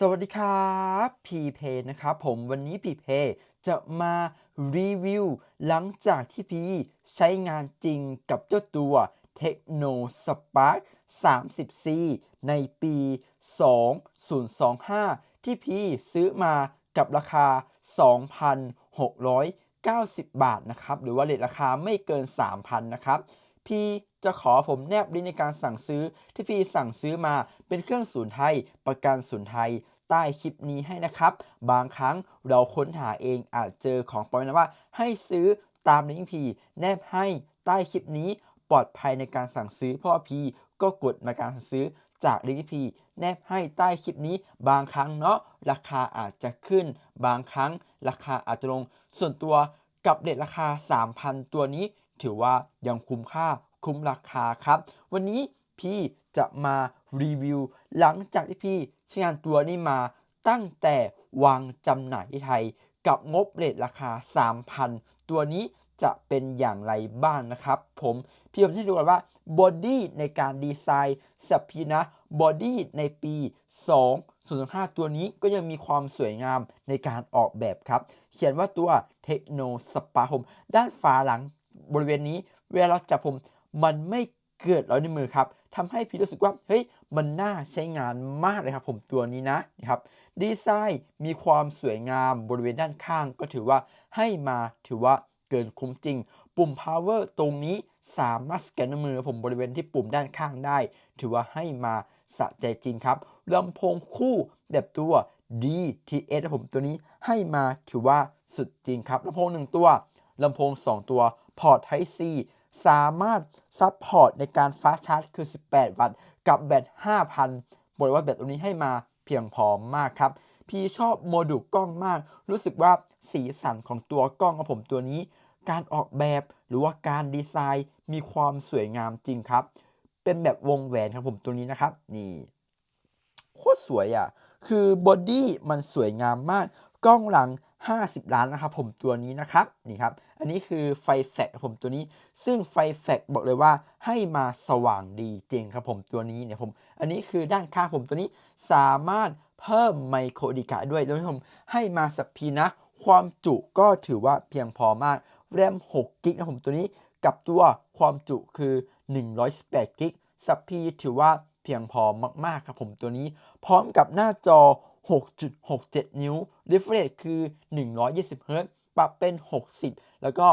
สวัสดีครับพีเพนะครับผมวันนี้พีเพจะมารีวิวหลังจากที่พีใช้งานจริงกับเจ้าตัว Techno Spark 30C ในปี 2025 ที่พีซื้อมากับราคา 2,690 บาทนะครับ หรือว่าเลทราคาไม่เกิน 3,000 นะครับพีจะขอผมแนบลิงก์ในการสั่งซื้อที่พีสั่งซื้อมา เป็นเครื่องศูนไทย ประกันศูนไทย ใต้คลิปนี้ให้นะครับ บางครั้งเราค้นหาเองอาจเจอของปลอมนะว่า ให้ซื้อตามลิงก์พีแนบให้ใต้คลิปนี้ปลอดภัยในการสั่งซื้อเพราะว่าพีก็กดมาการสั่งซื้อจากลิงก์พีแนบให้ใต้คลิปนี้ บางครั้งเนาะราคาอาจจะขึ้น บางครั้งราคาอาจจะลง ส่วนตัวกับเด็ดราคา 3,000 ตัวนี้ ถือว่ายังคุ้มค่าคุ้มราคาครับ วันนี้ พี่จะมารีวิว หลังจากที่พี่ใช้งานตัวนี้มาตั้งแต่วางจำหน่ายที่ไทย กับงบเลทราคา 3,000 ตัวนี้จะเป็นอย่างไรบ้างนะครับ ผมพี่ผมจะดูกันว่าบอดี้ในการดีไซน์สับพีนะบอดี้ในปี 2 0 5 ตัวนี้ก็ยังมีความสวยงามในการออกแบบครับ เขียนว่าตัวเทคโนสปาผมด้านฝาหลังบริเวณนี้ เวลาเราจับผมมันไม่เกิดร้อยในมือครับ ทำให้พี่รู้สึกว่าเฮ้ยมันน่าใช้งานมากเลยครับผมตัวนี้นะนะครับดีไซน์มีความสวยงามบริเวณด้านข้าง ก็ถือว่าให้มาถือว่าเกินคุ้มจริง ปุ่ม power ตรงนี้สามารถสแกนด้วยมือผมบริเวณที่ปุ่มด้านข้างได้ ถือว่าให้มาสะใจจริงครับลำโพงคู่แบบตัว DTS ผมตัวนี้ให้มาถือว่าสุดจริงครับลำโพงหนึ่งตัวลำโพง 2 ตัวพอร์ต Type C สามารถซัพพอร์ตในการฟาสชาร์จคือ 18 วัตต์ กับแบต 5,000บอกว่าแบตตัวนี้ให้มาเพียงพอมากครับ พี่ชอบโมดูลกล้องมาก รู้สึกว่าสีสันของตัวกล้องของผมตัวนี้ การออกแบบหรือว่าการดีไซน์มีความสวยงามจริงครับ เป็นแบบวงแหวนครับผมตัวนี้นะครับ นี่โคตรสวยอะ คือบอดี้มันสวยงามมาก กล้องหลัง 50 ล้านนะครับผมตัวนี้นะครับนี่ครับอันนี้คือไฟแฟลชครับผมตัวนี้ ซึ่งไฟแฟลชบอกเลยว่าให้มาสว่างดีจริงครับผมตัวนี้เนี่ยผม อันนี้คือด้านข้างผมตัวนี้สามารถเพิ่มไมโครดิกะด้วยโดยผมให้มาสักพีนะ ความจุก็ถือว่าเพียงพอมากแรม6กิกนะผมตัวนี้กับตัวความจุคือ118กิกสัพพีถือว่าเพียงพอมากๆครับผมตัวนี้ พร้อมกับหน้าจอ 6.67 นิ้ว refresh คือ120เฮิรตซ์ปรับเป็น 60 แล้วก็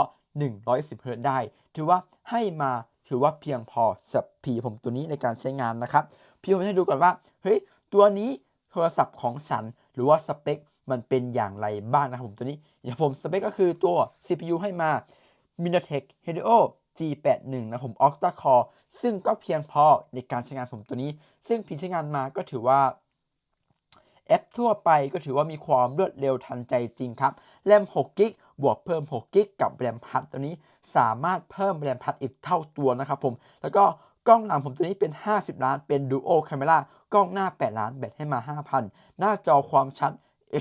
110เฮิรตซ์ได้ ถือว่าให้มาถือว่าเพียงพอสับพีผมตัวนี้ในการใช้งานนะครับ พี่ผมให้ดูก่อนว่า เฮ้ย ตัวนี้โทรศัพท์ของฉัน หรือว่าสเปค มันเป็นอย่างไรบ้างนะครับผมตัวนี้ อย่างผมสเปคก็คือตัว CPU ให้มา MediaTek Helio G81 นะผม Octa Core ซึ่งก็เพียงพอในการใช้งานผมตัวนี้ ซึ่งพี่ใช้งานมาก็ถือว่า แอปทั่วไปก็ถือว่ามีความรวดเร็วทันใจจริงครับแรม6กิกบวกเพิ่ม6กิกกับแรมพัดตัวนี้สามารถเพิ่มแรมพัดอีกเท่าตัวนะครับผม แล้วก็กล้องหลังผมตัวนี้เป็น 50 ล้านเป็น Duo Camera กล้องหน้า 8 ล้านแบตให้มา 5,000 หน้าจอความชัด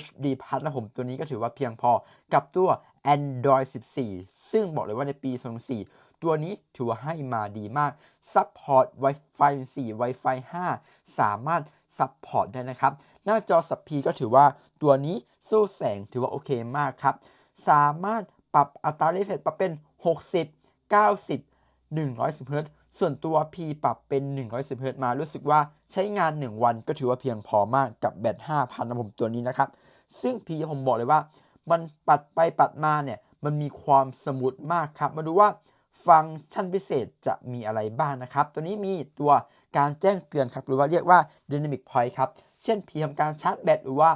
HD พัดนะผมตัวนี้ก็ถือว่าเพียงพอกับตัว Android 14 ซึ่งบอกเลยว่าในปี 2004 ตัวนี้ถือว่าให้มาดีมาก Support Wi-Fi 4 Wi-Fi 5 สามารถ Support ได้นะครับ หน้าจอสับพีก็ถือว่าตัวนี้สู้แสงถือว่าโอเคมากครับ สามารถปรับอัตราเรฟเฟรชปรับเป็น 60 90 110เฮิรตซ์ส่วนตัว P ปรับเป็น 110เฮิรตซ์มา รู้สึกว่าใช้งาน 1 วันก็ถือว่าเพียงพอมากกับแบต 5,000นะผมตัวนี้นะครับ ซึ่ง P ผมบอกเลยว่า มันปัดไปปัดมาเนี่ย มันมีความสมูทมากครับ มาดูว่าฟังก์ชันพิเศษจะมีอะไรบ้างนะครับ ตัวนี้มีตัวการแจ้งเตือนครับ หรือว่าเรียกว่า Dynamic Point ครับ เช่น P ทำการชาร์จแบตหรือว่า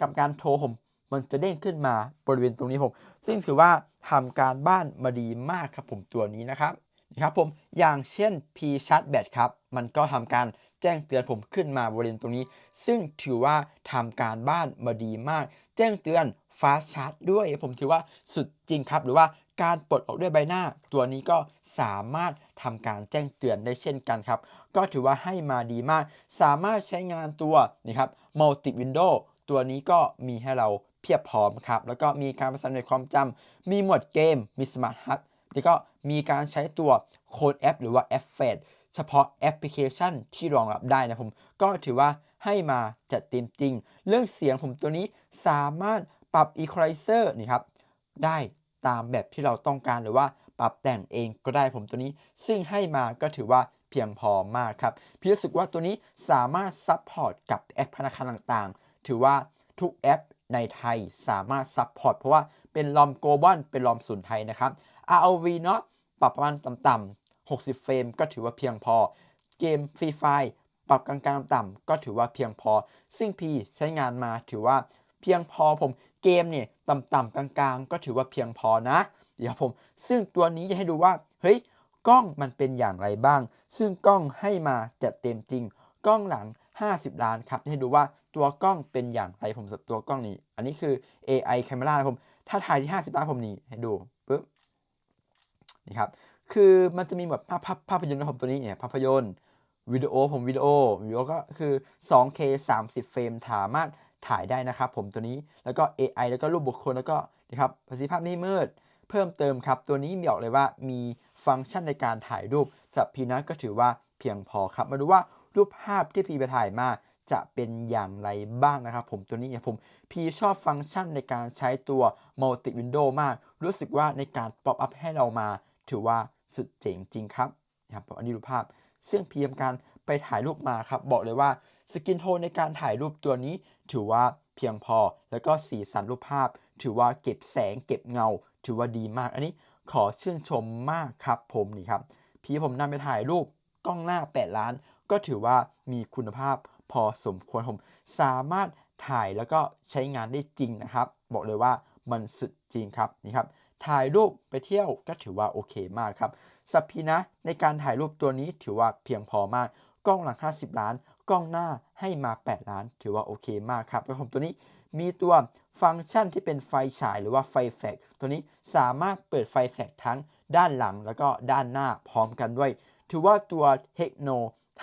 ทำการโทรผมมันจะเด้งขึ้นมาบริเวณตรงนี้ผม ซึ่งถือว่าทำการบ้านมาดีมากครับผมตัวนี้นะครับนะครับผมอย่างเช่น P Charge Bat ครับมันก็ทำการแจ้งเตือนผมขึ้นมาบริเวณตรงนี้ ซึ่งถือว่าทำการบ้านมาดีมาก แจ้งเตือน Fast Charge ด้วยผมถือว่าสุดจริงครับ หรือว่า การปลดออกด้วยใบหน้า ตัวนี้ก็สามารถทำการแจ้งเตือนได้เช่นกันครับ ก็ถือว่าให้มาดีมาก สามารถใช้งานตัวนี่ครับ Multi Window ตัวนี้ก็มีให้เราเพียบพร้อมครับ แล้วก็มีการประสานในความจำมีหมวดเกม มี Smart Hub แล้วก็มีการใช้ตัวโค้ดแอปหรือว่าแอปเฟดเฉพาะแอปพลิเคชันที่รองรับได้นะผม ก็ถือว่าให้มาจัดเต็มจริง เรื่องเสียงผมตัวนี้สามารถปรับ Equalizer นี่ครับ ได้ ตามแบบที่เราต้องการหรือว่าปรับแต่งเองก็ได้ผมตัวนี้ ซึ่งให้มาก็ถือว่าเพียงพอมากครับ พี่รู้สึกว่าตัวนี้สามารถซัพพอร์ตกับแอปธนาคารต่างๆ ถือว่าทุกแอปในไทยสามารถซัพพอร์ตเพราะว่าเป็นลอมโกลบอลเป็นลอมศูนย์ไทยนะครับ ROV เนาะปรับประมาณต่ำๆ60 เฟรมก็ถือว่าเพียงพอ เกมฟรีไฟปรับกลางๆต่ำๆก็ถือว่าเพียงพอ ซึ่งพี่ใช้งานมาถือว่าเพียงพอผม เกมเนี่ยต่ำๆกลางๆ ก็ถือว่าเพียงพอนะ เดี๋ยวผม ซึ่งตัวนี้จะให้ดูว่า เฮ้ย กล้องมันเป็นอย่างไรบ้าง ซึ่งกล้องให้มาจัดเต็มจริง กล้องหลัง 50 ล้านครับจะให้ดูว่าตัวกล้องเป็นอย่างไรผมสับตัวกล้องนี้ อันนี้คือ AI camera นะผม ถ้าถ่ายที่ 50 ล้านผมนี่ให้ดูปุ๊บ นี่ครับ คือมันจะมีแบบภาพภาพภาพยนตร์นะผมตัวนี้เนี่ยภาพยนตร์วิดีโอผมวิดีโอวิดีโอก็คือ 2K 30 เฟรมสามารถ ถ่ายได้นะครับผมตัวนี้แล้วก็ AI แล้วก็รูปบุคคลแล้วก็นะครับประสิทธิภาพไม่มืด เพิ่มเติมครับ ตัวนี้บอกเลยว่ามีฟังก์ชันในการถ่ายรูปสำหรับพีนัทก็ถือว่าเพียงพอครับ มาดูว่ารูปภาพที่พีไปถ่ายมาจะเป็นอย่างไรบ้างนะครับ ผมตัวนี้เนี่ยผมพีชอบฟังก์ชันในการใช้ตัว multi window มาก รู้สึกว่าในการ pop up ให้เรามา ถือว่าสุดเจ๋งจริงครับนะครับอันนี้รูปภาพ ซึ่งพีทำการไปถ่ายรูปมาครับ บอกเลยว่า สกินโทนในการถ่ายรูปตัวนี้ถือว่าเพียงพอ แล้วก็สีสันรูปภาพ ถือว่าเก็บแสงเก็บเงา ถือว่าดีมาก อันนี้ขอชื่นชมมากครับผมนี่ครับ พี่ผมนำไปถ่ายรูปกล้องหน้า 8 ล้าน ก็ถือว่ามีคุณภาพพอสมควรผมสามารถถ่ายแล้วก็ใช้งานได้จริงนะครับ บอกเลยว่ามันสุดจริงครับนี่ครับถ่ายรูปไปเที่ยวก็ถือว่าโอเคมากครับสัพพีนะในการถ่ายรูปตัวนี้ถือว่าเพียงพอมาก กล้องหลัง 50 ล้าน กล้องหน้าให้มา 8 ล้าน ถือว่าโอเคมากครับแล้วผมตัวนี้มีตัวฟังก์ชันที่เป็นไฟฉายหรือว่าไฟแฟลชตัวนี้สามารถเปิดไฟแฟลชทั้งด้านหลังแล้วก็ด้านหน้าพร้อมกันด้วย ถือว่าตัวเทคโน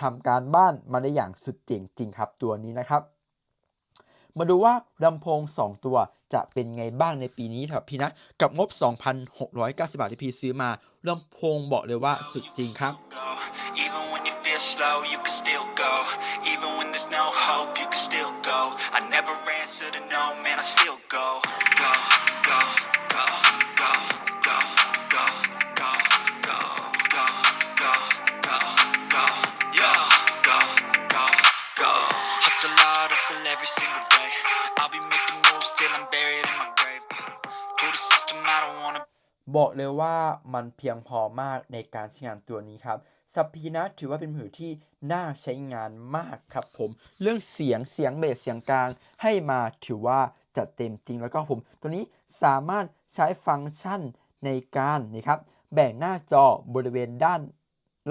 ทำการบ้านมาได้อย่างสุดเจ๋งจริงครับตัวนี้นะครับ มาดูว่าลำโพง 2 ตัวจะเป็นไงบ้างในปีนี้ครับพี่นะกับงบ 2,690 บาทที่พี่ซื้อมาลำโพงบอกเลยว่าสุดจริงครับ go. Even when you feel slow, you can still go. Even when there's no hope, you can still go. I never answer to no, man, I still go. Go, go, go, go, go, go, go, go, go, go, go, go, yo, go, go, go. Hustle hard, hustle every single day. I'll be making moves till I'm buried in my grave. To the system, I don't wanna บอกเลยว่ามันเพียงพอมากในการใช้งานตัวนี้ครับ สัพพีนะถือว่าเป็นมือที่น่าใช้งานมากครับผม เรื่องเสียงเสียงเบสเสียงกลางให้มาถือว่าจัดเต็มจริงแล้วก็ผม ตัวนี้สามารถใช้ฟังก์ชันในการนี่ครับแบ่งหน้าจอบริเวณด้าน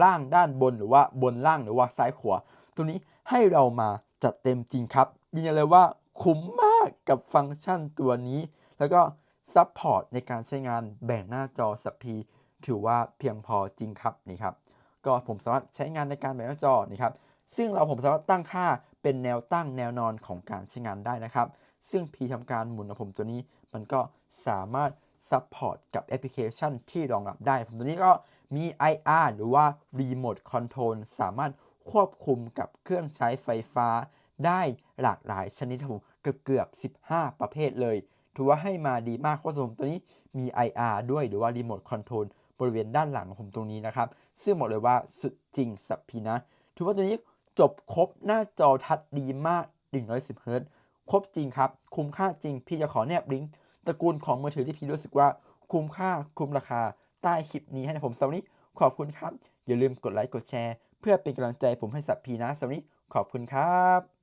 ล่างด้านบนหรือว่าบนล่างหรือว่าซ้ายขวาตัวนี้ให้เรามาจัดเต็มจริงครับยืนยันเลยว่าคุ้มมากกับฟังก์ชันตัวนี้ แล้วก็ซัพพอร์ตในการใช้งานแบ่งหน้าจอสัพพีถือว่าเพียงพอจริงครับนี่ครับ ก็ผมสามารถใช้งานในการแบ่งหน้าจอนี่ครับซึ่งเราผมสามารถตั้งค่าเป็นแนวตั้งแนวนอนของการใช้งานได้นะครับ ซึ่งพีทำการหมุนของผมตัวนี้ มันก็สามารถซัพพอร์ตกับแอปพลิเคชันที่รองรับได้ ผมตัวนี้ก็มี IR หรือว่า Remote Control สามารถควบคุมกับเครื่องใช้ไฟฟ้า ได้หลากหลายชนิดครับผมเกือบเกือบๆ15 ประเภทเลย ถือว่าให้มาดีมากเพราะผมตัวนี้มี IR ด้วยหรือว่า Remote Control บริเวณด้านหลังของผมตรงนี้นะครับ ซึ่งบอกเลยว่าสุดจริงสับพีนะ ถือว่าตัวนี้จบครบหน้าจอทัชดีมาก 110เฮิรตครบจริงครับ คุ้มค่าจริง พี่จะขอแนบลิงก์ตระกูลของมือถือที่พี่รู้สึกว่าคุ้มค่าคุ้มราคา ใต้คลิปนี้ให้ผมสำหรับวันนี้ขอบคุณครับ อย่าลืมกดไลค์กดแชร์ เพื่อเป็นกำลังใจผมให้สับพีนะสำหรับวันนี้ขอบคุณครับ